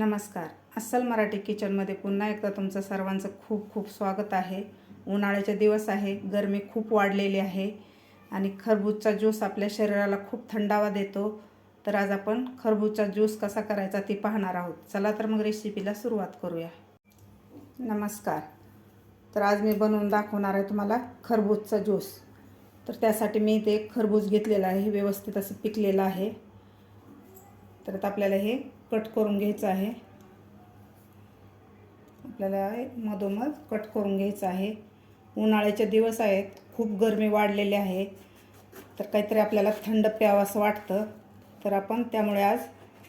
नमस्कार. अस्सल मराठी किचनमध्ये पुन्हा एकदा तुमचं सर्वांचं खूप खूप स्वागत आहे. उन्हाळ्याचे दिवस आहे गरमी खूप वाढलेली आहे आणि खरबूजचा ज्यूस आपल्या शरीराला खूप थंडावा देतो. तर आज आपण खरबूजचा ज्यूस कसा करायचा ते पाहणार आहोत. चला तर मग रेसिपीला सुरुवात करूया. नमस्कार. तर आज मी बनवून दाखवणार आहे तुम्हाला खरबूजचा ज्यूस. तर त्यासाठी मी ते खरबूज घेतलेलं आहे व्यवस्थित असं पिकलेलं आहे. तर आपल्याला हे कट करून घ्यायचं आहे. आपल्याला मधोमध कट करून घ्यायचं आहे. उन्हाळ्याचे दिवस आहेत खूप गरमी वाढलेली आहे. तर काहीतरी आपल्याला थंड प्यावंसं वाटतं. तर आपण त्यामुळे आज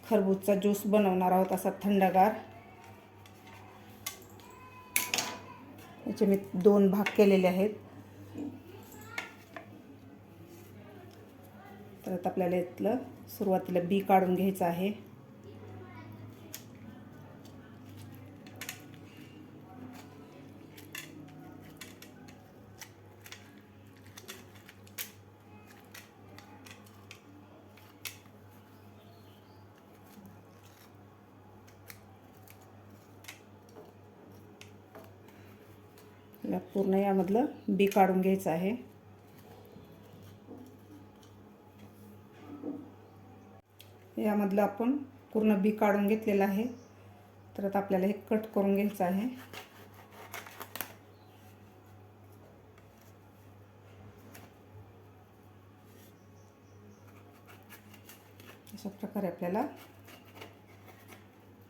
खरबूजचा ज्यूस बनवणार आहोत असा थंडगार. याचे मी दोन भाग केलेले आहेत. तर आता आपल्याला इथलं सुरुवातीला बी काढून घ्यायचं आहे. आपल्या पूर्ण यामधलं बी काढून घ्यायचं आहे. यामधलं आपण पूर्ण बी काढून घेतलेलं आहे. तर आता आपल्याला हे कट करून घ्यायचं आहे. अशा प्रकारे आपल्याला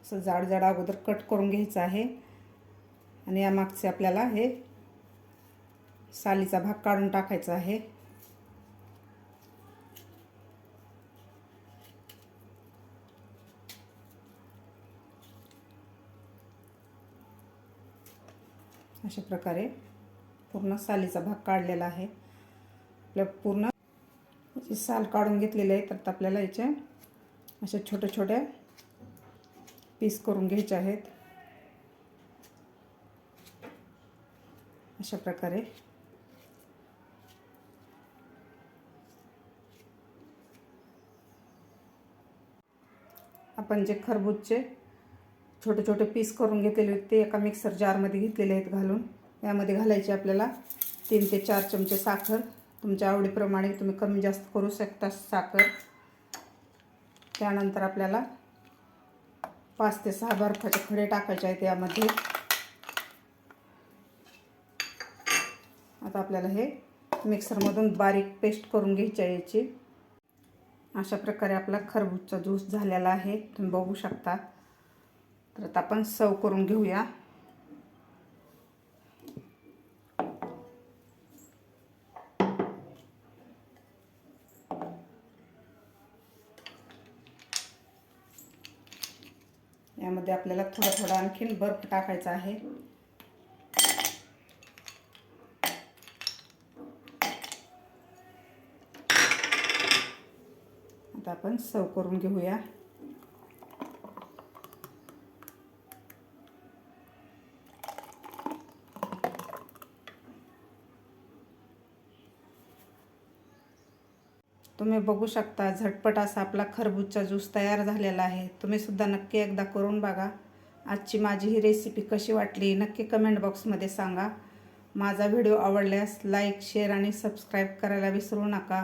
असं जाड जाड अगोदर कट करून घ्यायचं आहे. आणि यामागचे आपल्याला हे सालीचा भाग काढून टाकायचा आहे. अशा प्रकारे पूर्ण सालीचा भाग काढलेला आहे. आपल्या पूर्ण जी साल काढून घेतलेली आहे तर आपल्याला याचे अशा छोट्या छोट्या पीस करून घ्यायचे आहेत. अशा प्रकारे आपण जे खरबूजचे छोटे छोटे पीस करून घेतलेले होते. ते एका मिक्सर जारमध्ये घेतलेले आहेत घालून. यामध्ये घालायचे आपल्याला तीन ते चार चमचे साखर. तुमच्या आवडीप्रमाणे तुम्ही कमी जास्त करू शकता साखर. त्यानंतर आपल्याला पाच ते सहा बर्फाचे खडे टाकायचे आहेत यामध्ये. आता आपल्याला हे मिक्सरमधून बारीक पेस्ट करून घ्यायची आहे याची. अशा प्रकारे आपला खरबूजचा ज्यूस झालेला आहे. तुम्ही बघू शकता. तर आता आपण सर्व करून घेऊया. यामध्ये आपल्याला थोडा थोडा आणखीन बर्फ टाकायचा आहे. आता आपण सर्व करून घेऊया. तुम्ही बघू शकता झटपट असा आपला खरबूजचा ज्यूस तयार झालेला आहे. तुम्ही सुद्धा नक्की एकदा करून बघा. आजची माझी ही रेसिपी कशी वाटली नक्की कमेंट बॉक्समध्ये सांगा. माझा व्हिडिओ आवडल्यास लाईक शेअर आणि सबस्क्राईब करायला विसरू नका.